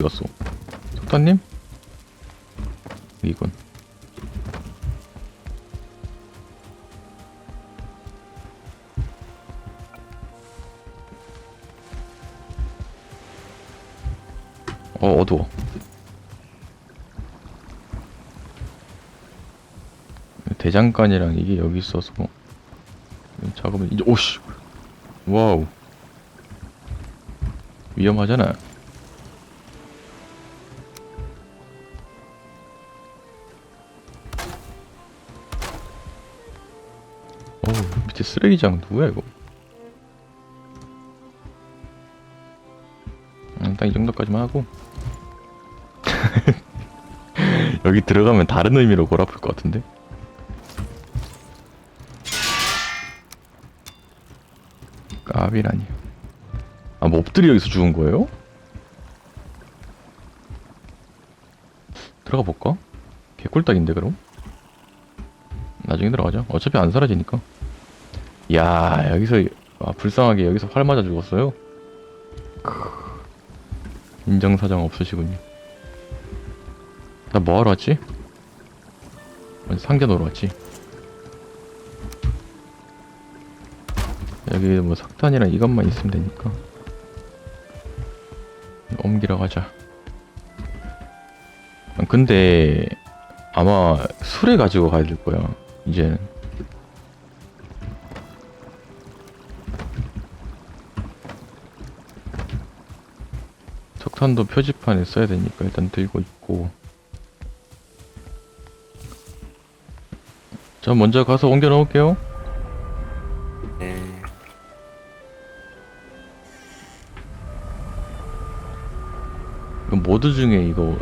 갔어? 석탄님? 이건. 어 어두워. 대장간이랑 이게 여기 있어서 작업을 이제 오씨! 와우. 위험하잖아 쓰레기장 누구야 이거 음, 딱이 정도까지만 하고 여기 들어가면 다른 의미로 골아플 것 같은데 까비라니 아 몹들이 여기서 죽은 거예요? 들어가 볼까? 개꿀딱인데 그럼? 나중에 들어가자 어차피 안 사라지니까 야 여기서 아 불쌍하게 여기서 활 맞아 죽었어요? 크, 인정사정 없으시군요. 나 뭐하러 왔지? 상자 놓으러 왔지? 여기 뭐 석탄이랑 이것만 있으면 되니까. 옮기러 가자. 아, 근데 아마 술에 가지고 가야 될 거야 이제 는 석탄도 표지판에 써야 되니까 일단 들고 있고. 저 먼저 가서 옮겨 놓을게요. 네. 이거 모드 중에 이거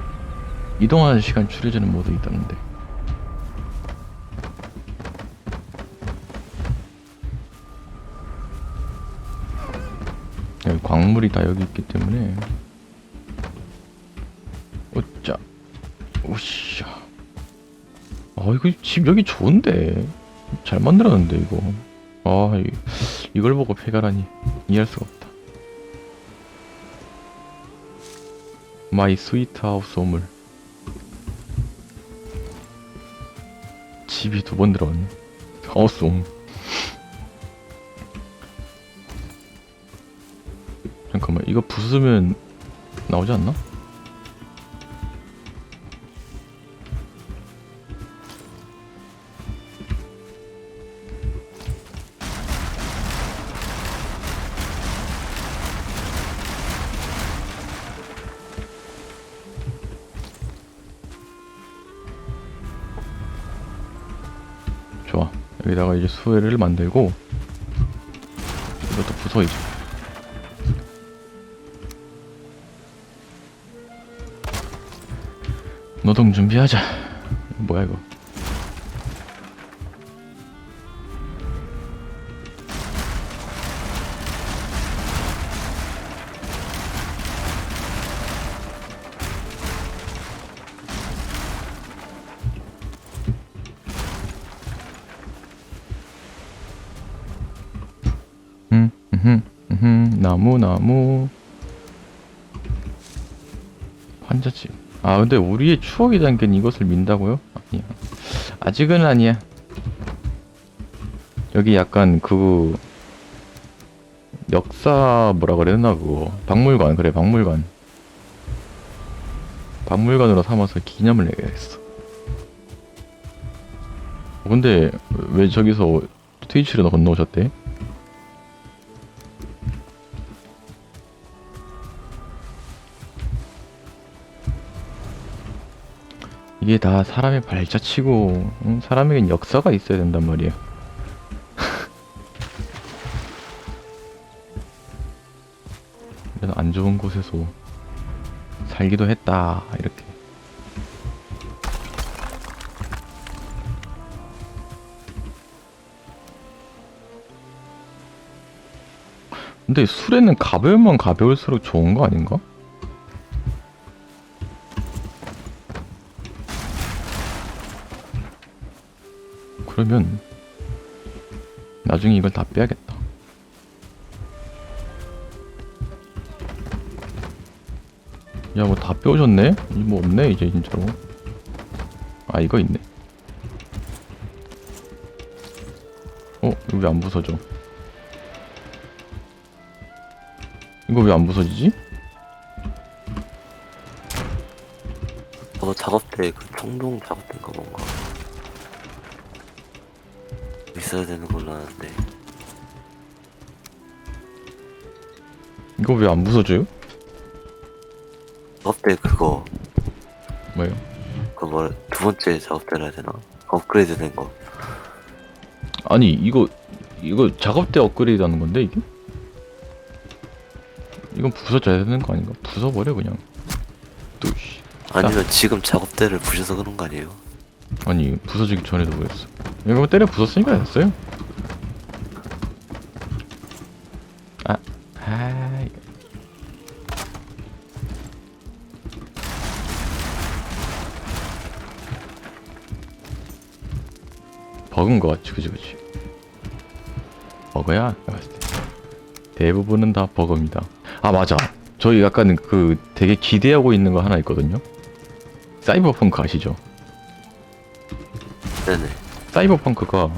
이동하는 시간 줄여주는 모드 있다는데. 광물이 다 여기 있기 때문에 오씨야. 아 이거 집 여기 좋은데. 잘 만들었는데 이거. 아 이- 이걸 보고 폐가라니. 이해할 수가 없다. 마이 스위트 하우스 오물. 집이 두 번 들어갔네. 하우스 옴 잠깐만 이거 부수면 나오지 않나? 여기다가 이제 수혜를 만들고 이것도 부숴 이제 노동 준비하자. 뭐야 이거 나무, 나무. 환자집. 아, 근데 우리의 추억이 담긴 이것을 민다고요? 아니야. 아직은 아니야. 여기 약간 그 역사 뭐라 되나 그거 박물관 그래 박물관 박물관으로 삼아서 기념을 내야겠어 어, 근데 왜 저기서 트위치로 건너오셨대? 이게 다 사람의 발자취고 응? 사람에겐 역사가 있어야 된단 말이야. 이런 안 좋은 곳에서 살기도 했다 이렇게. 근데 술에는 가벼우면 가벼울수록 좋은 거 아닌가? 그러면 나중에 이걸 다 빼야겠다. 야 뭐 다 빼오셨네? 이뭐 없네 이제 진짜로 아 이거 있네 어? 이거 왜 안 부서져 이거 왜 안 부서지지? 저거 작업대 그 청동 작업대인가 뭔가 있어야 되는 걸로 아는데 이거 왜 안 부서져요? 작업대 그거 뭐예요? 그뭐 두 번째 작업대라 해야 되나? 업그레이드 된 거. 아니 이거 이거 작업대 업그레이드 하는 건데 이게? 이건 부서져야 되는 거 아닌가? 부숴버려 그냥 또씨 아니면 지금 작업대를 부셔서 그런 거 아니에요? 아니 부서지기 전에도 그랬어. 이거 때려 부쉈으니까 됐어요. 아. 버그인 거 같지 그지 그지? 버그야? 대부분은 다 버그입니다. 아 맞아. 저희 약간 그 되게 기대하고 있는 거 하나 있거든요. 사이버펑크 아시죠? 네네. 사이버펑크가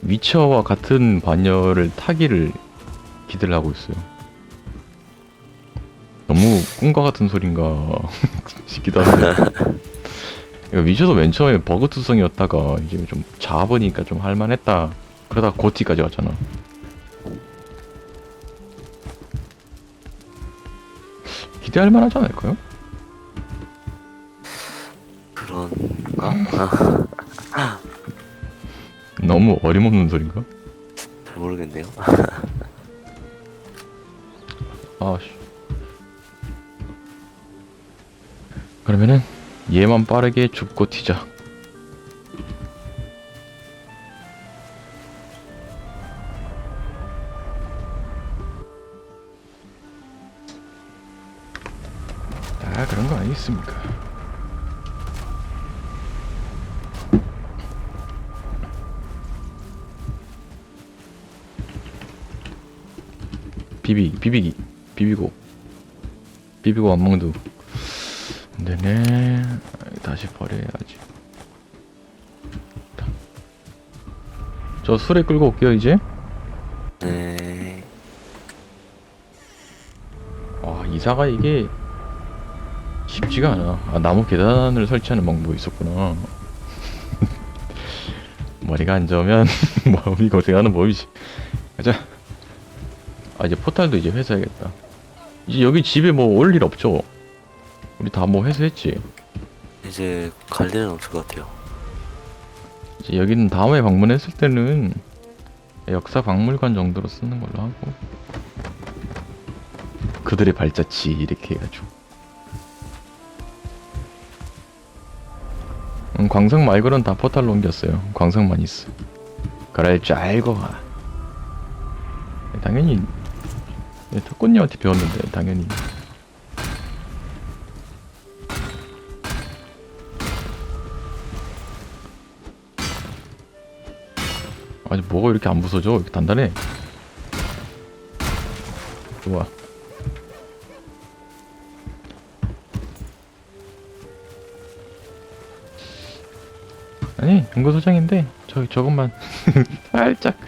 위쳐와 같은 반열을 타기를 기대를 하고 있어요. 너무 꿈과 같은 소린가 싶기도 하고. 이거 위쳐도 맨 처음에 버그 투성이었다가 이제 좀 잡으니까 좀 할만했다. 그러다 고티까지 왔잖아. 기대할 만하지 않을까요? 그런가? 너무 어림없는 소린가? 잘 모르겠네요. 아씨. 그러면은 얘만 빠르게 줍고 튀자. 아 그런 거 아니겠습니까? 비비기 비비기 비비고. 비비고 안먹도 안되네 다시 버려야지. 저 술에 끌고 올게요 이제. 네. 아 이사가 이게 쉽지가 않아. 아 나무 계단을 설치하는 방법이 있었구나. 머리가 안 좋으면 마음이 고생하는 법이지. 가자 아 이제 포탈도 이제 회수해야겠다. 이제 여기 집에 뭐 올 일 없죠? 우리 다 뭐 회수했지? 이제 갈 일은 없을 것 같아요. 이제 여기는 다음에 방문했을 때는 역사 박물관 정도로 쓰는 걸로 하고. 그들의 발자취 이렇게 해가지고. 음, 광석 말고는 다 포탈로 옮겼어요. 광석만 있어. 그럴 줄 알고. 가 당연히 네, 특권님한테 배웠는데 당연히 아니 뭐가 이렇게 안 부서져? 이렇게 단단해. 좋아. 아니 연구 소장인데 저 저것만 살짝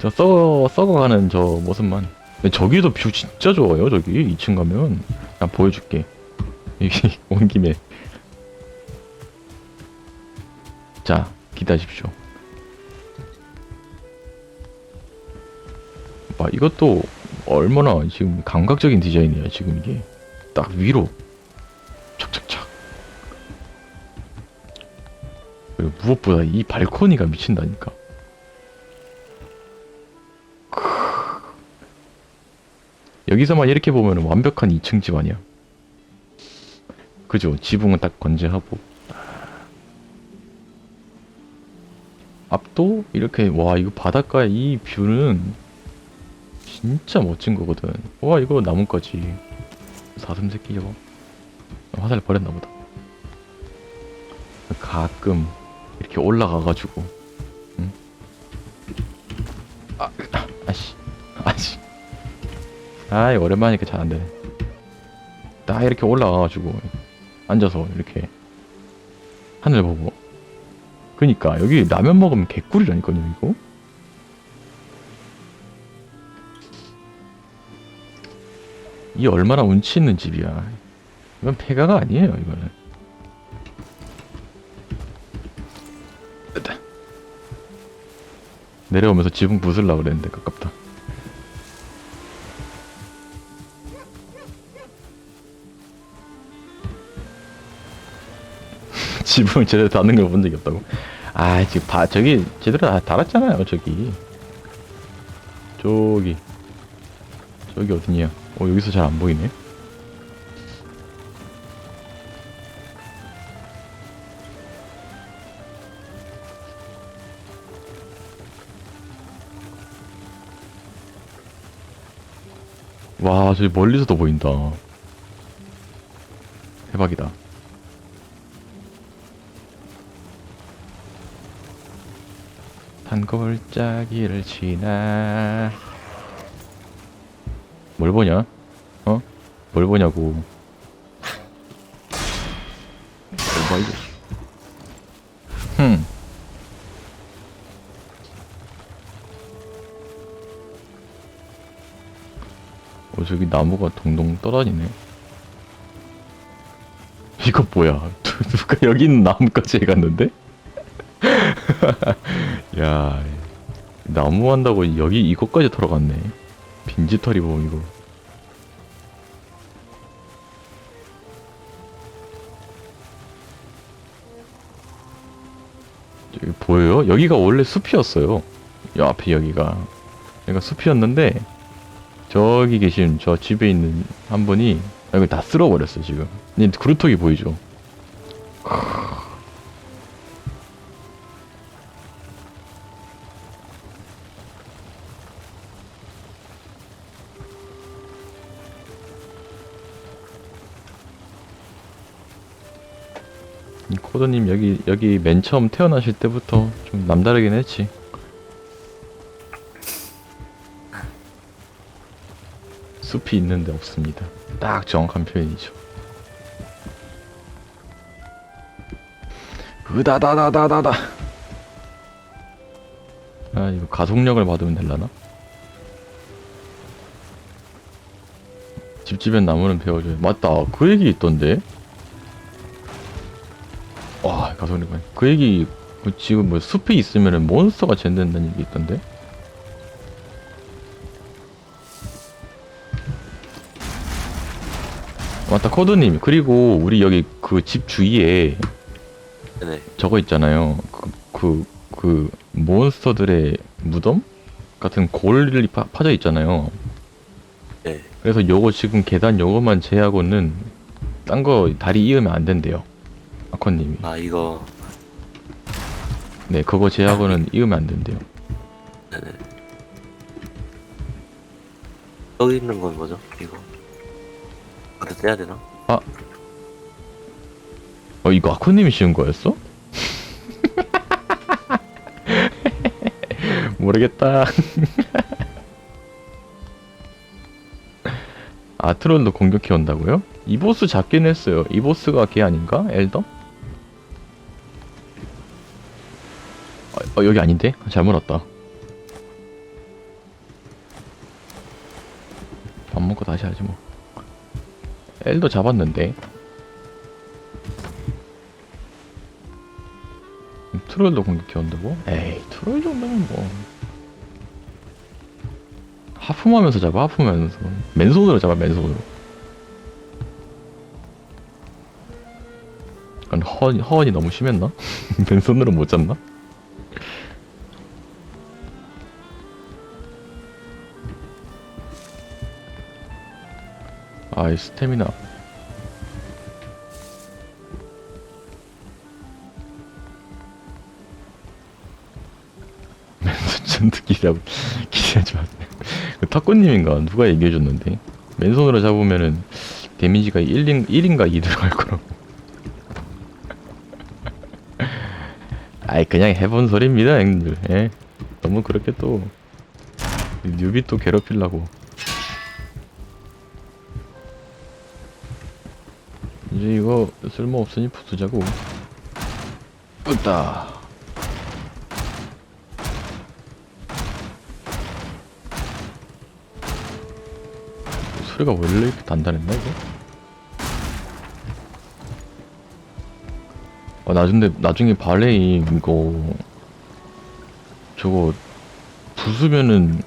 저 썩어 썩어가는 저 모습만. 저기도 뷰 진짜 좋아요. 저기 2층 가면 나 보여줄게. 온 김에. 자 기다리십시오. 봐 이것도 얼마나 지금 감각적인 디자인이야 지금 이게 딱 위로 착착착 그리고 무엇보다 이 발코니가 미친다니까 여기서만 이렇게 보면 완벽한 2층 집 아니야. 그죠? 지붕은 딱 건재하고. 앞도 이렇게 와 이거 바닷가의 이 뷰는 진짜 멋진 거거든. 와 이거 나뭇가지. 사슴 새끼 저거 화살 버렸나 보다. 가끔 이렇게 올라가가지고, 아이 오랜만이니까 잘안 되네. 딱 이렇게 올라가가지고 앉아서 이렇게 하늘 보고. 그니까 여기 라면 먹으면 개꿀이라니까요 이거. 이 얼마나 운치 있는 집이야. 이건 폐가가 아니에요 이거는. 내려오면서 지붕 부술라 그랬는데 가깝다 지붕을 제대로 닫는 걸 본 적이 없다고? 아 지금 봐 저기 제대로 다 달았잖아요 저기. 저기. 저기 어디냐? 어 여기서 잘 안 보이네. 와 저기 멀리서도 보인다. 대박이다 산골짜기를 지나 뭘 보냐? 어? 뭘 보냐고 뭘 봐, 이거. 흠 어, 저기 나무가 동동 떠다니네. 이거 뭐야? 누- 누가 여기 있는 나무까지 해갔는데? 야, 나무 한다고 여기 이것까지 털어갔네. 빈지털이 뭐 이거. 저기 보여요? 여기가 원래 숲이었어요. 요 앞에 여기가. 여기가 숲이었는데 저기 계신 저 집에 있는 한 분이 여기 다 쓸어버렸어 지금. 근데 그루톡이 보이죠? 코드님 여기 여기 맨 처음 태어나실 때부터 좀 남다르긴 했지. 숲이 있는데 없습니다. 딱 정확한 표현이죠. 으다다다다다다. 아 이거 가속력을 받으면 될라나? 집집엔 나무는 베어줘요. 맞다. 그 얘기 있던데. 봐. 그 얘기 그 지금 뭐 숲에 있으면은 몬스터가 젠된다는 얘기 있던데. 맞다 코드님 그리고 우리 여기 그 집 주위에 네네. 저거 있잖아요 그 그 그 몬스터들의 무덤 같은 골이 파, 파져 있잖아요 네. 그래서 요거 지금 계단 요거만 제하고는 딴 거 다리 이으면 안 된대요 아코님이 아 이거 네 그거 제하고는 이으면 안 된대요 네네. 여기 있는 건 뭐죠? 이거. 어디 떼야 되나? 어 이거 아코님이 씌운 거였어? 모르겠다. 아 트롤도 공격해 온다고요? 이 보스 잡긴 했어요. 이 보스가 걔 아닌가? 엘더? 어, 어, 여기 아닌데? 잘못 왔다. 밥 먹고 다시 하지 뭐. 엘더 잡았는데. 트롤도 공격해 온다고? 에이 트롤 정도면 뭐 하품하면서 잡아 하품하면서 맨손으로 잡아 맨손으로 약간 허, 허언이 너무 심했나? 맨손으로 못 잡나? 아이 스태미나 전투기라고 기대하지 마세요. 그 탁구님인가 누가 얘기해줬는데 맨손으로 잡으면은 데미지가 1인, 1인가 2 들어갈 거라고. 아이 그냥 해본 소리입니다 형들. 예. 너무 그렇게 또 뉴비 또 괴롭히려고. 이제 이거 쓸모없으니 부수자고. 으다 소리가 원래 이렇게 단단했나 이거? 아 나중에 나중에 발레인 이거 저거 부수면은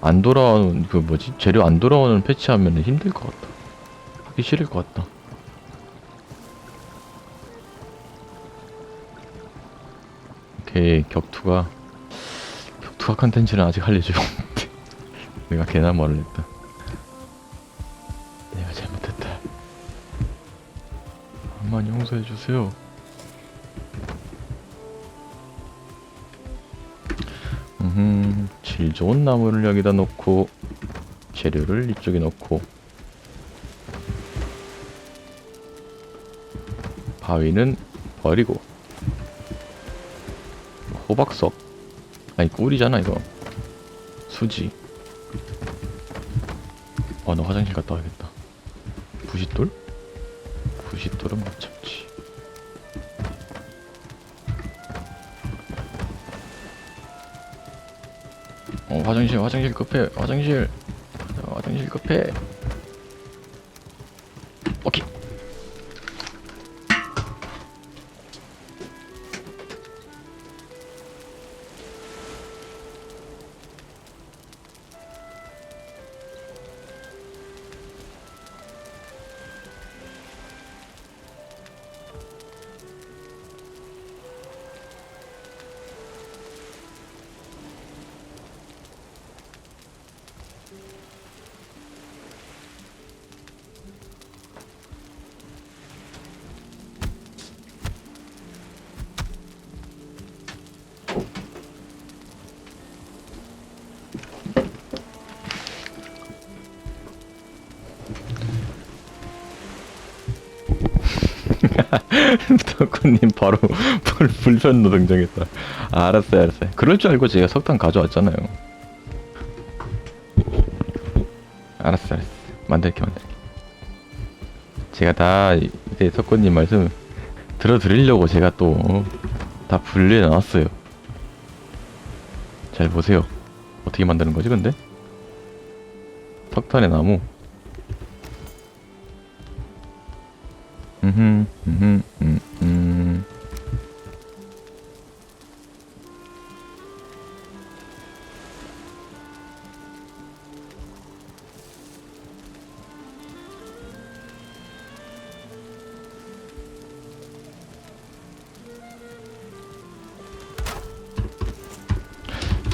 안 돌아오는 그 뭐지? 재료 안 돌아오는 패치하면은 힘들 것 같다. 하기 싫을 것 같다 격투가 격투가 컨텐츠는 아직 할 예정이 없는데. 내가 괜한 말을 했다. 내가 잘못했다. 한번 용서해 주세요. 음, 질 좋은 나무를 여기다 놓고 재료를 이쪽에 넣고 바위는 버리고 호박석? 아니 꿀이잖아 이거. 수지. 어나 화장실 갔다 와야겠다. 부싯돌? 부싯돌은 못 참지. 어 화장실 화장실 급해. 화장실. 어, 화장실 급해 덕후님 바로 불, 불편로 등장했다. 아, 알았어요, 알았어요. 그럴 줄 알고 제가 석탄 가져왔잖아요. 알았어, 알았어. 만들게, 만들게. 제가 다 이제 석구님 말씀 들어드리려고 제가 또 다 분리해 놨어요. 잘 보세요. 어떻게 만드는 거지, 근데? 석탄의 나무.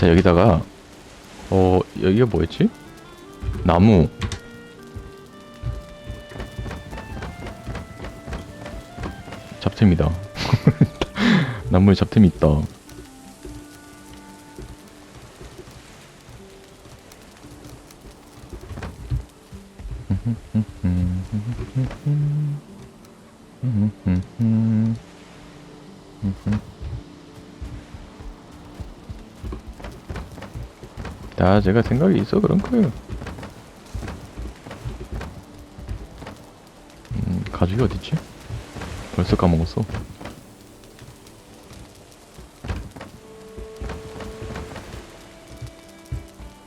자, 여기다가, 어, 여기가 뭐였지? 나무. 잡템이다. 나무에 잡템이 있다. 다 제가 생각이 있어 그런 거예요. 음, 가죽이 어딨지? 벌써 까먹었어.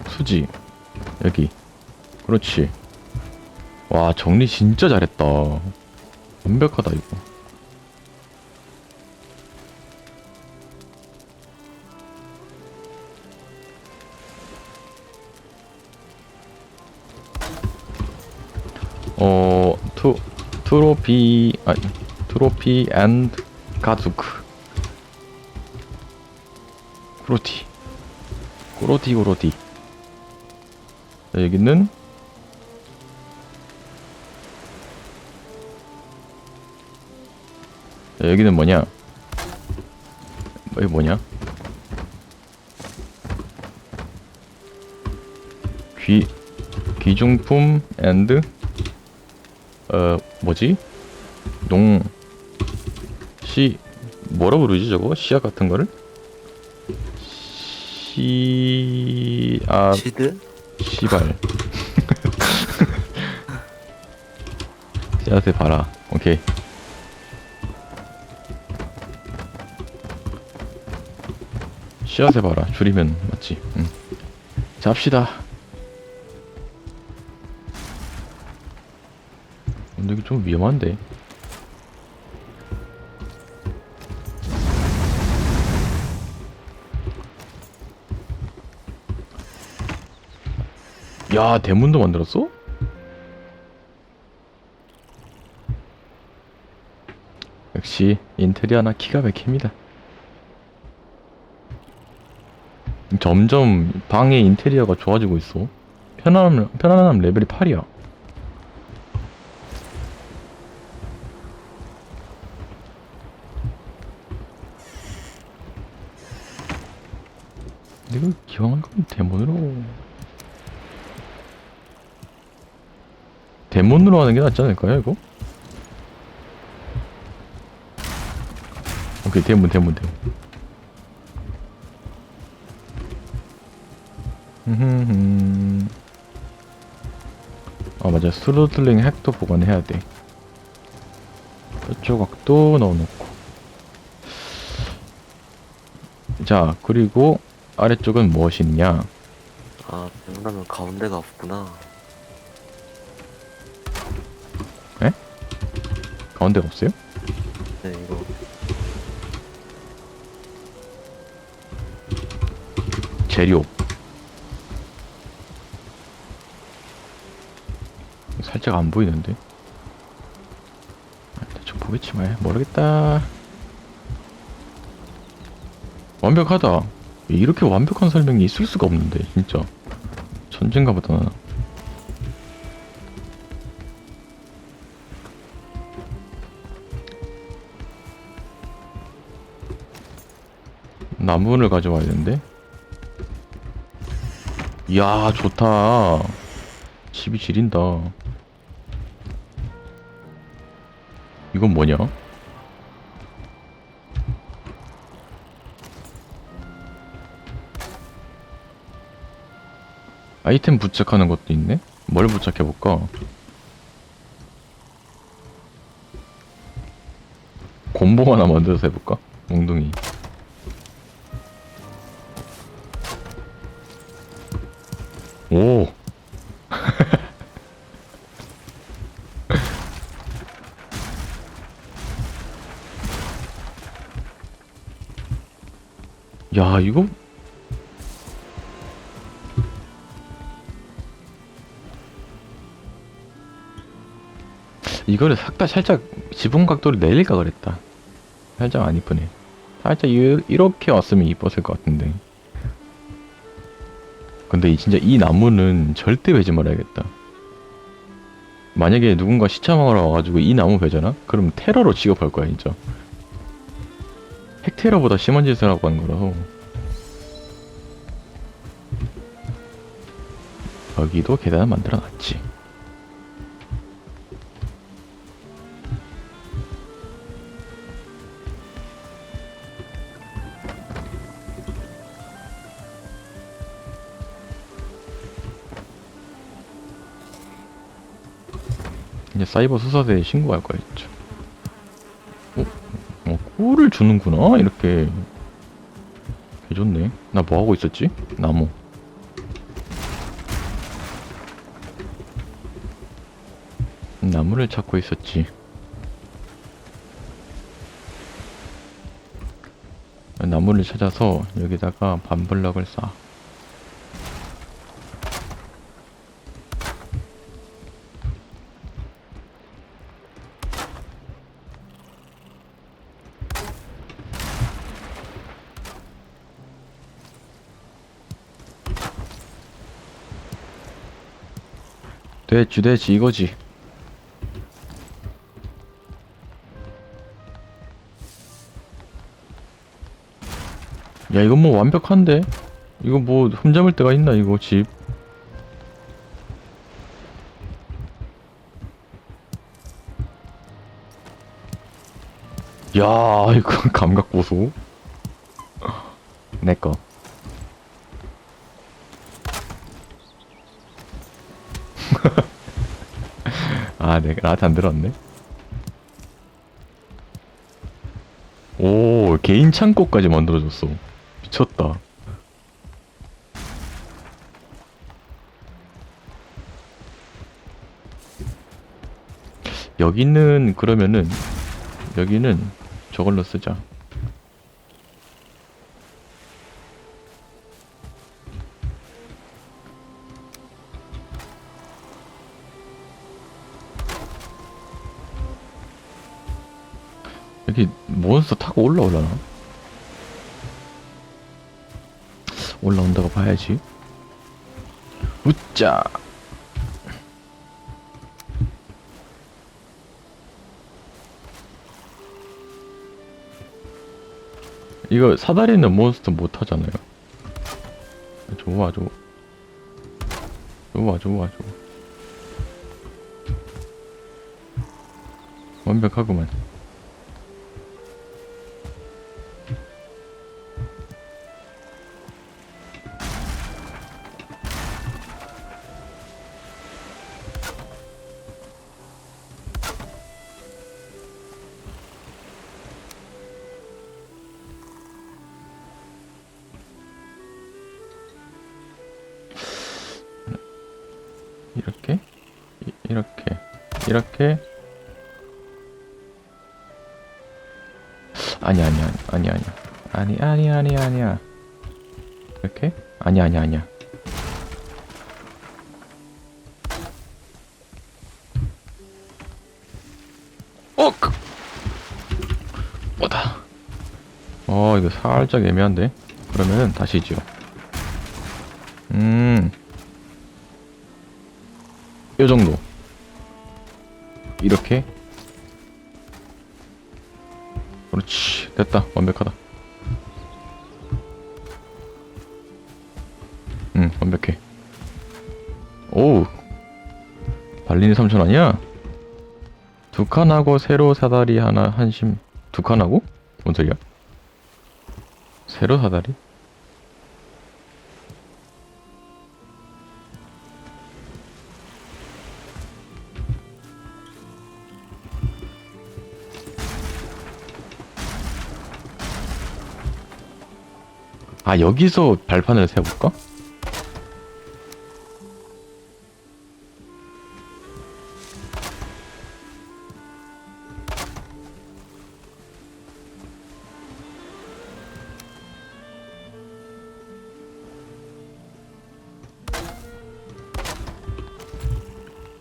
수지 여기 그렇지 와 정리 진짜 잘했다 완벽하다 이거 트로피 아니 트로피 앤 가죽. 그로티. 그로티 그로티. 자, 여기는 자, 여기는 뭐냐? 여기 뭐냐? 귀 귀중품 앤드 어 뭐지? 농시 뭐라 부르지 저거? 씨앗 같은 거를? 씨앗. 시드? 씨발. 씨앗에 봐라. 오케이. 씨앗에 봐라. 줄이면 맞지. 응. 잡시다. 근데 이게 좀 위험한데? 야 대문도 만들었어? 역시 인테리어나 기가 막힙니다. 점점 방의 인테리어가 좋아지고 있어. 편안함, 편안함 레벨이 8이야 이거 기왕 할 거면 데몬으로. 데몬으로 하는 게 낫지 않을까요 이거? 오케이 데몬 데몬 데몬 흠흠흠. 아 맞아. 스로틀링 핵도 보관해야 돼. 저쪽 각도 넣어놓고. 자 그리고 아래쪽은 무엇이냐 아, 백라면 가운데가 없구나. 가운데가 없어요? 네, 이거. 재료 살짝 안 보이는데 아, 대충 보겠지만 모르겠다 완벽하다 이렇게 완벽한 설명이 있을 수가 없는데 진짜. 천진가 보다 나 나무를 가져와야 되는데? 이야 좋다. 집이 지린다. 이건 뭐냐 아이템 부착하는 것도 있네? 뭘 부착해볼까? 곰봉 하나 만들어서 해볼까? 몽둥이. 오! 야 이거 이거를 싹 다 살짝 지붕 각도를 내릴까 그랬다. 살짝 안 이쁘네. 살짝 이, 이렇게 왔으면 이뻤을 것 같은데. 근데 이- 진짜 이 나무는 절대 베지 말아야겠다. 만약에 누군가 시참하러 와가지고 이 나무 베잖아? 그럼 테러로 취급할 거야 진짜. 핵테러보다 심한 짓을 하고 하는 거라서. 여기도 계단을 만들어 놨지 이제 사이버 수사대에 신고할 거야 진짜. 어? 어 꿀을 주는구나? 이렇게. 개 좋네. 나 뭐 하고 있었지? 나무. 나무를 찾고 있었지. 나무를 찾아서 여기다가 반블럭을 쌓아 됐지 됐지 이거지 야 이건 뭐 완벽한데 이거 뭐 흠잡을 데가 있나 이거 집 야, 이거 감각 보소. 내 거. 아, 내가 나한테 안 들었네. 오, 개인 창고까지 만들어줬어. 미쳤다. 여기는 그러면은 여기는 저걸로 쓰자. 여기 몬스터 타고 올라오려나? 올라온다고 봐야지. 웃자. 이거 사다리 있는 몬스터 못 하잖아요. 좋아, 좋아. 좋아, 좋아, 좋아. 완벽하구만. 이- 이렇게 이렇게. 아니 아니 아니 아니 아니. 아니 아니 아니 아니야 이렇게? 아니 아니 아니야 어 그. 뭐다. 어 이거 살짝 애매한데? 그러면은 다시 지어 음. 요 정도. 됐다. 완벽하다. 응, 완벽해. 오우. 발리니 삼촌 아니야? 두 칸하고 세로 사다리 하나 한심 두 칸하고? 뭔 소리야? 세로 사다리? 아 여기서 발판을 세워볼까?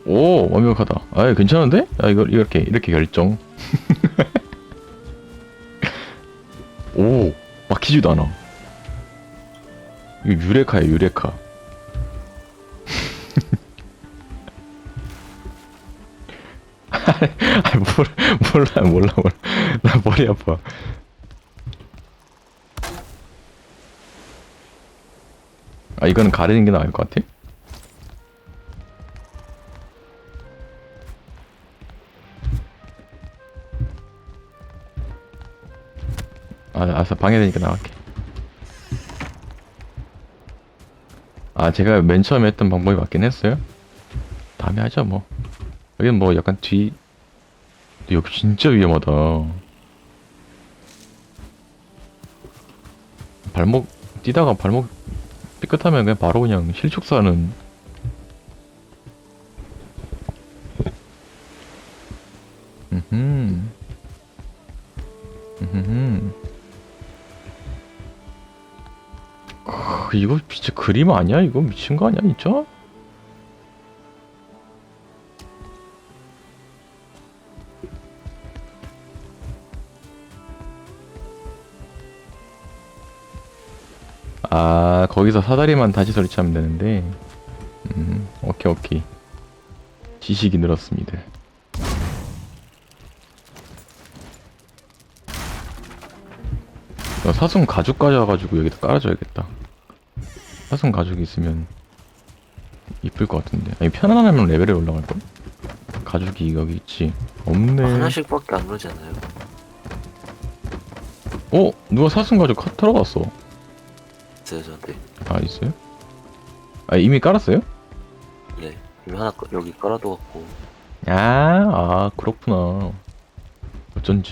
오 완벽하다. 아 괜찮은데? 아 이거 이렇게 이렇게 결정. 오 막히지도 않아. 이거 유레카야 유레카. 아 몰라 몰라 몰라. 나 머리 아파. 아 이거는 가리는 게 나을 것 같아? 아 알았어. 방해되니까 나갈게 아 제가 맨 처음에 했던 방법이 맞긴 했어요. 다음에 하죠 뭐. 여긴 뭐 약간 뒤 여기 진짜 위험하다. 발목 뛰다가 발목 삐끗하면 그냥 바로 그냥 실축사는. 음흠. 음흠 크, 이거 진짜 그림 아니야? 이거 미친 거 아니야, 진짜? 아, 거기서 사다리만 다시 설치하면 되는데. 음, 오케이, 오케이. 지식이 늘었습니다. 야, 사슴 가죽 가져와가지고 여기다 깔아줘야겠다. 사슴 가죽이 있으면 이쁠 것 같은데. 아니 편안하면 레벨이 올라갈 걸? 가죽이 여기 있지. 없네. 하나씩밖에 안 오잖아요. 어? 누가 사슴 가죽 카- 털어갔어? 있어요 저한테. 아 있어요? 아 이미 깔았어요? 네. 이미 하나 꺼- 여기 깔아둬갖고 아, 아 그렇구나. 어쩐지.